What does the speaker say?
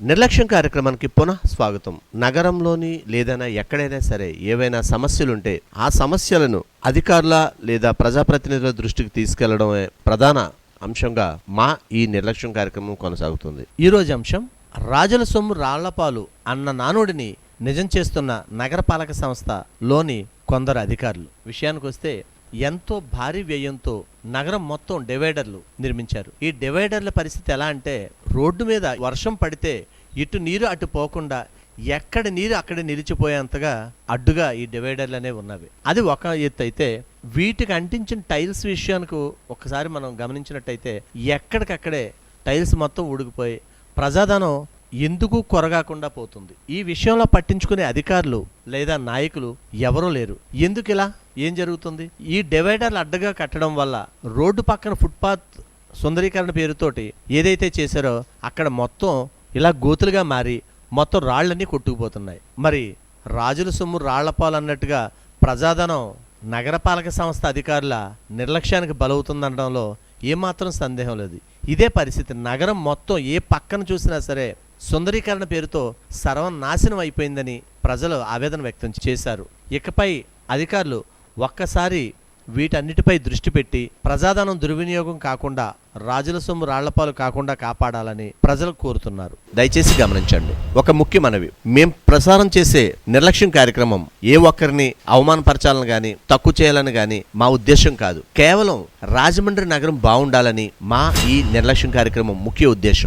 నిర్లక్ష్యం కార్యక్రమానికి పునః స్వాగతం. నగరంలోని లేదైనా ఎక్కడైనా సరే ఏవైనా సమస్యలుంటే ఆ సమస్యలను అధికారుల లేదా ప్రజాప్రతినిధుల దృష్టికి తీసుకెళ్ళడమే ప్రధాన అంశంగా మా ఈ నిర్లక్ష్యం కార్యక్రమం కొనసాగుతుంది. ఈ రోజు అంశం రాజుల సొమ్ము రాళ్ళపాలు అన్న నానుడిని నిజం చేస్తున్న నగరపాలక సంస్థలోని కొందరు అధికారులు. విషయానికి వస్తే ఎంతో భారీ వ్యయంతో నగరం మొత్తం డివైడర్లు నిర్మించారు. ఈ డివైడర్ల పరిస్థితి ఎలా అంటే రోడ్డు మీద వర్షం పడితే ఇటు నీరు అటు పోకుండా ఎక్కడ నీరు అక్కడ నిలిచిపోయేంతగా అడ్డుగా ఈ డివైడర్లు అనేవి ఉన్నవి. అది ఒక ఎత్తు అయితే వీటికి అంటించిన టైల్స్ విషయానికి ఒకసారి మనం గమనించినట్టయితే ఎక్కడికక్కడే టైల్స్ మొత్తం ఊడికిపోయి ప్రజాధనం ఎందుకు కొరగాకుండా పోతుంది? ఈ విషయంలో పట్టించుకునే అధికారులు లేదా నాయకులు ఎవరూ లేరు. ఎందుకు ఇలా ఏం జరుగుతుంది? ఈ డివైడర్లు అడ్డగా కట్టడం వల్ల రోడ్డు పక్కన ఫుట్పాత్ సుందరీకరణ పేరుతోటి ఏదైతే చేశారో అక్కడ మొత్తం ఇలా గోతులుగా మారి మొత్తం రాళ్ళన్నీ కొట్టుకుపోతున్నాయి. మరి రాజుల సొమ్ము రాళ్ళపాలు అన్నట్టుగా ప్రజాధనం నగరపాలక సంస్థ అధికారుల నిర్లక్ష్యానికి బలవుతుందనడంలో ఏమాత్రం సందేహం లేదు. ఇదే పరిస్థితి. నగరం మొత్తం ఏ పక్కన చూసినా సరే సుందరీకరణ పేరుతో సర్వనాశనం అయిపోయిందని ప్రజలు ఆవేదన వ్యక్తం చేశారు. ఇకపై అధికారులు ఒక్కసారి వీటన్నిటిపై దృష్టి పెట్టి ప్రజాధనం దుర్వినియోగం కాకుండా రాజుల సొమ్ము రాళ్ళపాలు కాకుండా కాపాడాలని ప్రజలు కోరుతున్నారు. దయచేసి గమనించండి ఒక ముఖ్య మనవి. మేం ప్రసారం చేసే నిర్లక్ష్యం కార్యక్రమం ఏ ఒక్కరిని అవమానపరచాలని గాని తక్కువ చేయాలని గాని మా ఉద్దేశం కాదు. కేవలం రాజమండ్రి నగరం బాగుండాలని మా ఈ నిర్లక్ష్యం కార్యక్రమం ముఖ్య ఉద్దేశం.